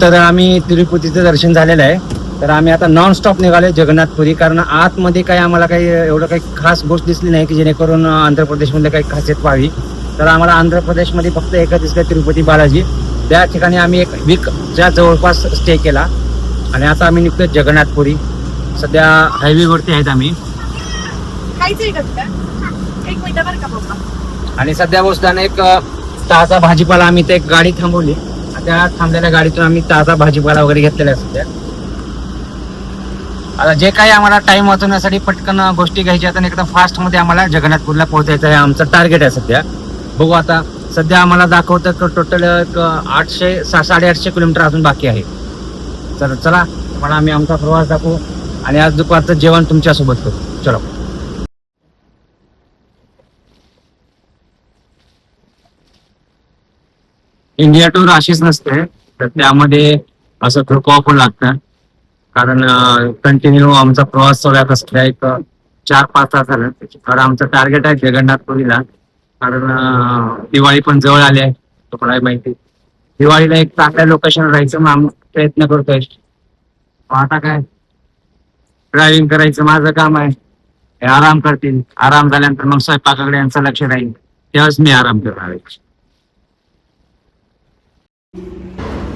तर आम्ही तिरुपतीचं दर्शन झालेलं आहे. तर आम्ही आता नॉन स्टॉप निघालो जगन्नाथपुरी कारण आतमध्ये काही आम्हाला काही एवढं काही खास गोष्ट दिसली नाही की जेणेकरून आंध्र प्रदेशमध्ये काही खासियत व्हावी. तर आम्हाला आंध्र प्रदेशमध्ये फक्त एकच दिसलं तिरुपती बालाजी. त्या ठिकाणी आम्ही एक वीकच्या जवळपास स्टे केला. आणि आता आम्ही निघतोय जगन्नाथपुरी. सध्या हायवेवरती आहेत आम्ही. आणि सध्या बसताना एक ताजा भाजीपाला आम्ही ते एक गाडी थांबवली. त्या थांबलेल्या गाडीतून आम्ही ताजा भाजीपाला वगैरे घेतलेला सध्या आता जे काही आम्हाला टाइम वाचवण्यासाठी पटकन गोष्टी घ्यायच्या आहेत आणि एकदम फास्टमध्ये आम्हाला जगन्नाथपूरला पोहोचायचं आहे. आमचं टार्गेट आहे सध्या. बघू आता सध्या आम्हाला दाखवतं टोटल एक आठशे सा साडेआठशे किलोमीटर अजून बाकी आहे. तर चला तुम्हाला आम्ही आमचा प्रवास दाखवू आणि आज दुपारचं जेवण तुमच्यासोबत करू. चलो. इंडिया टूर अशीच नसते. तर त्यामध्ये असं थकवा पण लागतं. कारण कंटिन्यू आमचा प्रवास चालू आहे. एक चार पाच तास झालं. कारण आमचं टार्गेट आहे जगन्नाथपुरीला. कारण दिवाळी पण जवळ आली आहे. तुम्हाला माहिती. दिवाळीला एक चांगल्या लोकेशन राहायचं मग आम्ही प्रयत्न करतोय. मग आता काय? ड्रायव्हिंग करायचं माझं काम आहे. हे आराम करतील. आराम झाल्यानंतर मग स्वयंपाकाकडे यांचं लक्ष राहील. तेव्हाच मी आराम करणार आहे.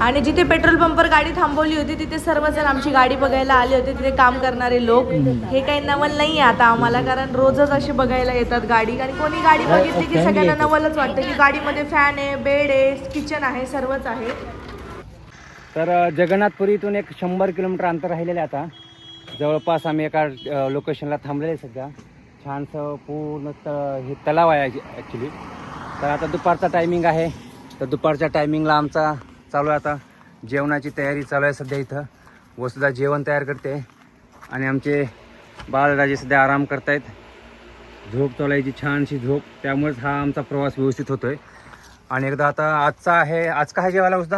आणि जिथे पेट्रोल पंपवर गाडी थांबवली होती तिथे सर्वजण आमची गाडी बघायला आले होते तिथे काम करणारे लोक. हे काही नवल नाही आहे आता आम्हाला कारण रोजच असे बघायला येतात गाडी. आणि कोणी गाडी बघितली की सगळ्यांना नवलच वाटतं की गाडीमध्ये फॅन आहे बेड आहे किचन आहे सर्वच आहे. तर जगन्नाथपुरीतून एक शंभर किलोमीटर अंतर राहिलेलं आहे आता. जवळपास आम्ही एका लोकेशनला थांबलेले आहे सध्या. छानसं पूर्ण त हे तलाव आहे ॲक्च्युली तर आता दुपारचा टायमिंग आहे. तर दुपारच्या टायमिंगला आमचा चालू आहे आता. जेवणाची तयारी चालू आहे सध्या इथं. वसुधा जेवण तयार करते. आणि आमचे बाळराजे सध्या आराम करतायत. झोप चालायची छानशी झोप. त्यामुळेच हा आमचा प्रवास व्यवस्थित होतोय. आणि एकदा आता आजचा आहे आज काय जेवायला वसुधा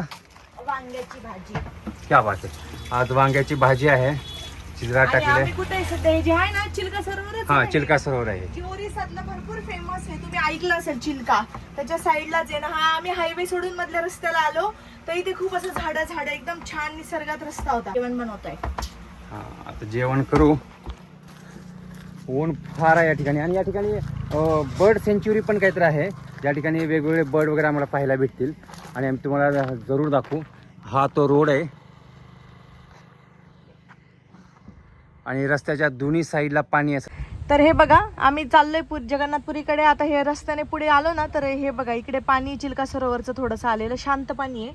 वांग्याची भाजी. क्या बात आहे. आज वांग्याची भाजी आहे. चिजरा आणि टाकलेले आम्ही कुठे आहे सध्या? हे जे आहे ना चिलका सरोवरच हा आहे. चिलका सरोवर आहे. जी ओरिसातलं भरपूर फेमस आहे. तुम्ही ऐकलं असेल चिलका त्याच्या साईडलाच आहे ना हा आम्ही हायवे सोडून मधल्या रस्त्याला आलो. तर इथे खूप असं झाडं झाडं एकदम छान निसर्गात रस्ता होता. जेवण बनवत आहे हा आता जेवण करू. ऊन फार आहे या ठिकाणी. आणि या ठिकाणी बर्ड सेंच्युरी पण काहीतरी आहे. ज्या ठिकाणी वेगवेगळे बर्ड वगैरे आम्हाला पाहायला भेटतील. आणि आम्ही तुम्हाला जरूर दाखवू. हा तो रोड आहे. आणि रस्त्याच्या दोन्ही साईडला पाणी असं तर हे बघा आम्ही चाललोय पुर जगन्नाथपुरीकडे आता हे रस्त्याने पुढे आलो ना तर हे बघा इकडे पाणी चिलका सरोवरचं थोडंसं आलेलं. शांत पाणी आहे.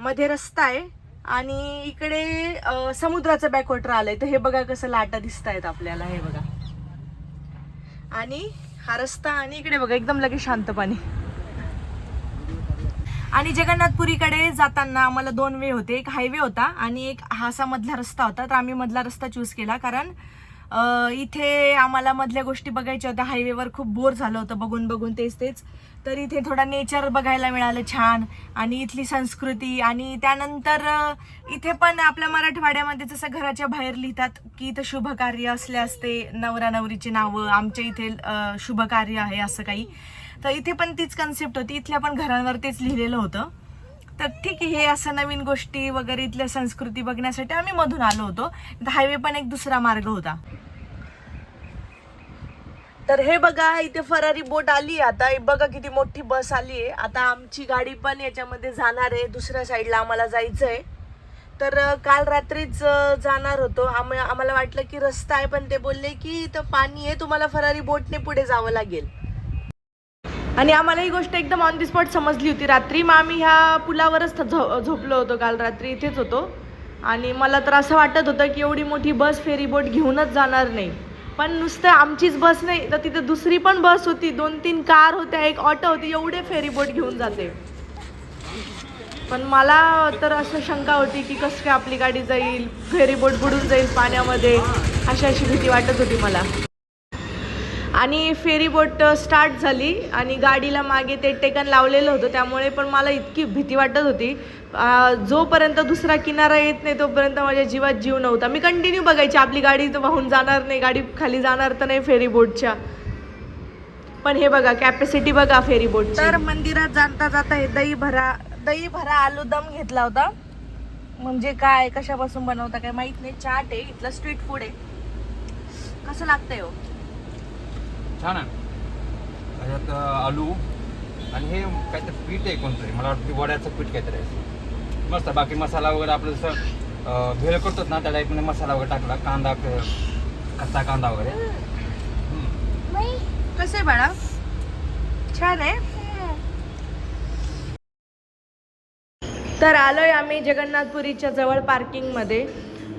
मध्ये रस्ता आहे. आणि इकडे समुद्राचं बॅकवॉटर आलंय. तर हे बघा कसं लाटा दिसत आहेत आपल्याला. हे बघा. आणि हा रस्ता आणि इकडे बघा एकदम लगेच शांत पाणी. आणि जगन्नाथपुरीकडे जाताना आम्हाला दोन वे होते. एक हायवे होता आणि एक हासा मधला रस्ता होता. तर आम्ही मधला रस्ता चूज केला कारण इथे आम्हाला मधल्या गोष्टी बघायच्या होत्या. हायवेवर खूप बोर झालं होतं बघून बघून तेच तेच. तर इथे थोडा नेचर बघायला मिळालं छान आणि इथली संस्कृती आणि त्यानंतर इथे पण आपल्या मराठवाड्यामध्ये जसं घराच्या बाहेर लिहितात की इथं शुभ कार्य असले असते. नवरा नवरीची नावं आमच्या इथे शुभ कार्य आहे असं काही. तर इथे पण तीच कन्सेप्ट होती. इथल्या पण घरांवर तेच लिहिलेलं होतं. तर ठीक आहे हे असं नवीन गोष्टी वगैरे इथल्या संस्कृती बघण्यासाठी आम्ही मधून आलो होतो. हायवे पण एक दुसरा मार्ग होता. तर हे बघा इथे फरारी बोट आली आता बघा किती मोठी बस आली आहे. आता आमची गाडी पण याच्यामध्ये जाणार आहे. दुसऱ्या साईडला आम्हाला जायचं आहे तर काल रात्रीच जाणार होतो. आम आम्हाला वाटलं की रस्ता आहे पण ते बोलले की इथं पाणी आहे. तुम्हाला फरारी बोटने पुढे जावं लागेल. आणि आम्हाला ही गोष्ट एकदम ऑन दी स्पॉट समजली होती. रात्री मग आम्ही ह्या पुलावरच झो झोपलो होतो काल रात्री. इथेच होतो. आणि मला तर असं वाटत होतं की एवढी मोठी बस फेरी बोट घेऊनच जाणार नाही. पण नुसतं आमचीच बस नाही तर तिथे दुसरी पण बस होती. दोन तीन कार होत्या एक ऑटो होती एवढे फेरी बोट घेऊन जाते. पण मला तर असं शंका होती की कसं काय आपली गाडी जाईल फेरी बोट बुडून जाईल पाण्यामध्ये अशी अशी भीती वाटत होती मला. आणि फेरीबोट स्टार्ट झाली आणि गाडीला मागे ते टेकन लावलेलं होतं. त्यामुळे पण मला इतकी भीती वाटत होती. जोपर्यंत दुसरा किनारा येत नाही तोपर्यंत माझ्या जीवात जीव नव्हता. मी कंटिन्यू बघायची आपली गाडी तर वाहून जाणार नाही गाडी खाली जाणार तर नाही फेरीबोटच्या पण हे बघा कॅपॅसिटी बघा फेरीबोट तर मंदिरात जाता जाता हे दही भरा दही भरा आलूदम घेतला होता. म्हणजे काय कशापासून बनवता काय माहीत नाही. चाट आहे इथलं स्ट्रीट फूड आहे. कसं लागतंय हो? छान आहे. त्याच्यात आलू आणि हे काहीतरी पीठ आहे कोणतरी. मला वाटतं वड्याचं पीठ काहीतरी आहे. मस्त बाकी मसाला वगैरे आपलं जसं भेळ करतोच ना त्या टाईपमध्ये म्हणजे मसाला वगैरे टाकला. कांदा कच्चा कांदा वगैरे. कसं आहे बाळा? छान आहे. तर आलोय आम्ही जगन्नाथपुरीच्या जवळ पार्किंगमध्ये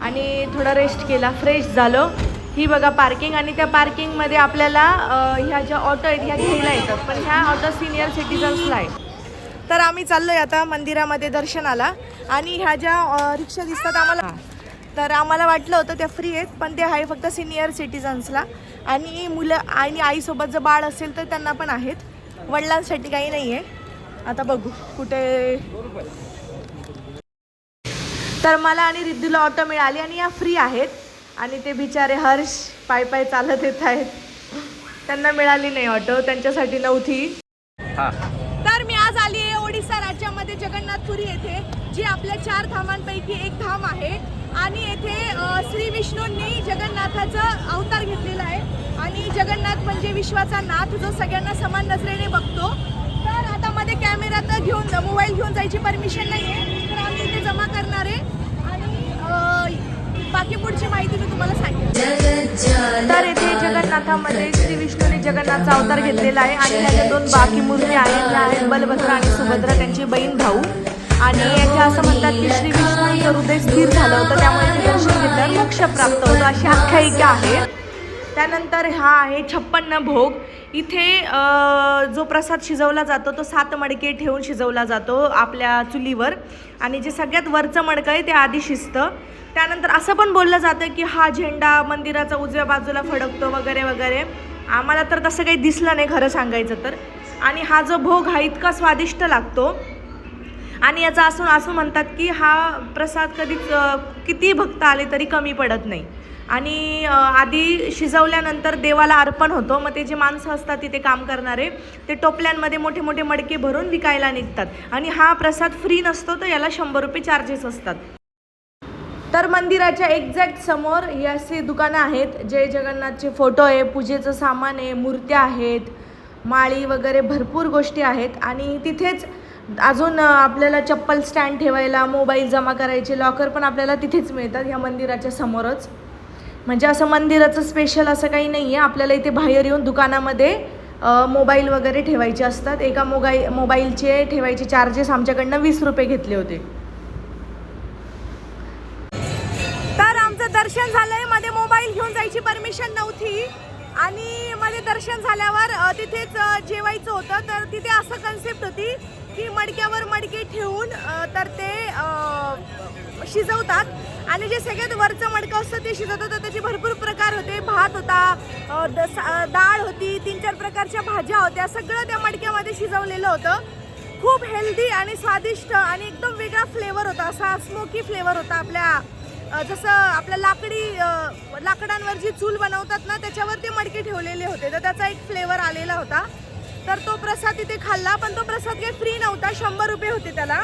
आणि थोडा रेस्ट केला. फ्रेश झालो. ही बघा पार्किंग आणि त्या पार्किंगमध्ये आपल्याला ह्या ज्या ऑटो आहेत ह्या घ्यायला येतात. पण ह्या ऑटो सिनियर सिटीजन्सला आहे तर आम्ही चाललोय आता मंदिरामध्ये दर्शनाला. आणि ह्या ज्या रिक्षा दिसतात आम्हाला तर आम्हाला वाटलं होतं त्या फ्री आहेत पण ते आहे फक्त सिनियर सिटीजन्सला आणि मुलं आणि आईसोबत जर बाळ असेल तर त्यांना पण आहेत. वडिलांसाठी काही नाही आहे आता बघू कुठे तर मला आणि रिद्धीला ऑटो मिळाली आणि या फ्री आहेत. आणि ते बिचारे हर्ष पाय पाय चालत येत आहेत. त्यांना मिळाली नाही ऑटो त्यांच्यासाठी नव्हती. हा. तर मी आज आली आहे ओडिसा राज्यामध्ये जगन्नाथपुरी येथे जी आपल्या चार धामांपैकी एक धाम आहे. आणि येथे श्री विष्णूंनी जगन्नाथाचा अवतार घेतलेला आहे. आणि जगन्नाथ म्हणजे विश्वाचा नाथ जो सगळ्यांना समान नजरेने बघतो. तर आता मध्ये कॅमेरा तर घेऊन मोबाईल घेऊन जायची परमिशन नाही आहे तर आम्ही इथे जमा करणार आहे. बाकी पुढची माहिती मी तुम्हाला सांगेन. तर येथे जगन्नाथामध्ये श्री विष्णूने जगन्नाथचा अवतार घेतलेला आहे आणि ह्याच्या दोन बाकी मूर्ती आहेत. त्या आहेत बलभद्र आणि सुभद्रा त्यांची बहीण भाऊ. आणि याचे असं म्हणतात की श्री विष्णूंचं हृदय स्थिर झालं होतं त्यामुळे दर्शन घेतल्यावर मोक्ष प्राप्त होतं. अशी आख्यायिका आहे. त्यानंतर हा आहे छप्पन्न भोग. इथे जो प्रसाद शिजवला जातो तो सात मडके ठेवून शिजवला जातो आपल्या चुलीवर. आणि जे सगळ्यात वरचं मडकं आहे ते आधी शिजतं. त्यानंतर असं पण बोललं जातं की हा झेंडा मंदिराचा उजव्या बाजूला फडकतो वगैरे वगैरे. आम्हाला तर तसं काही दिसलं नाही खरं सांगायचं तर. आणि हा जो भोग हा इतका स्वादिष्ट लागतो. आणि याचा असं असं म्हणतात की हा प्रसाद कधीच कितीही किती भक्त आले तरी कमी पडत नाही. आणि आधी शिजवल्यानंतर देवाला अर्पण होतो. मग ते जे माणसं असतात तिथे काम करणारे ते टोपल्यांमध्ये मोठे मोठे मडके भरून विकायला निघतात. आणि हा प्रसाद फ्री नसतो तर याला शंभर रुपये चार्जेस असतात. तर मंदिराच्या एक्झॅक्ट समोर हे असे दुकानं आहेत. जय जगन्नाथचे फोटो आहे पूजेचं सामान आहे मूर्त्या आहेत माळी वगैरे भरपूर गोष्टी आहेत. आणि तिथेच अजून आपल्याला चप्पल स्टँड ठेवायला मोबाईल जमा करायचे लॉकर पण आपल्याला तिथेच मिळतात ह्या मंदिराच्या समोरच. म्हणजे असं मंदिराचं स्पेशल असं काही नाही आहे आपल्याला इथे बाहेर येऊन दुकानामध्ये मोबाईल वगैरे ठेवायचे असतात. एका मोबाईल मोबाईलचे ठेवायचे चार्जेस आमच्याकडनं वीस रुपये घेतले होते. तर आमचं दर्शन झालंय. मध्ये मोबाईल घेऊन जायची परमिशन नव्हती. आणि मध्ये दर्शन झाल्यावर तिथेच जेवायचं होतं. तर तिथे असं कन्सेप्ट होती की मडक्यावर मडके ठेवून तर ते शिजवतात. आणि जे सगळ्यात वरचं मडकं असतं ते शिजवत होतं त्याचे भरपूर प्रकार होते. भात होता डाळ होती तीन चार प्रकारच्या भाज्या होत्या. सगळं त्या मडक्यामध्ये शिजवलेलं होतं. खूप हेल्दी आणि स्वादिष्ट आणि एकदम वेगळा फ्लेवर होता. असा स्मोकी फ्लेवर होता आपल्या जसं आपल्या लाकडी लाकडांवर जी चूल बनवतात ना त्याच्यावर ते मडके ठेवलेले होते. तर त्याचा एक फ्लेवर आलेला होता. तर तो प्रसाद तिथे खाल्ला पण तो प्रसाद काही फ्री नव्हता. शंभर रुपये होते त्याला.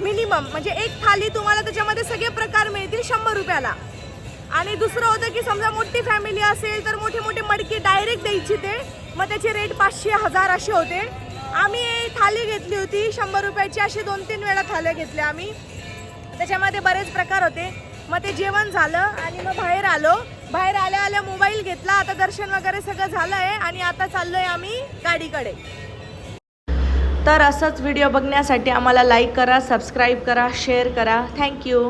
मिनिमम म्हणजे एक थाली तुम्हाला त्याच्यामध्ये सगळे प्रकार मिळतील शंभर रुपयाला. आणि दुसरं होतं की समजा मोठी फॅमिली असेल तर मोठे मोठे मडके डायरेक्ट द्यायची ते. मग त्याचे रेट पाचशे हजार असे होते. आम्ही थाली घेतली होती शंभर रुपयाची. अशी दोन तीन वेळा थाल्या घेतल्या आम्ही. त्याच्यामध्ये बरेच प्रकार होते. मग ते जेवण झालं आणि मग बाहेर आलो. बाहेर आल्या आल्या मोबाईल घेतला. आता दर्शन वगैरे सगळं झालं आहे आणि आता चाललोय आम्ही गाडीकडे. तर असंच व्हिडिओ बघण्यासाठी आम्हाला लाईक करा सबस्क्राईब करा शेअर करा. थँक्यू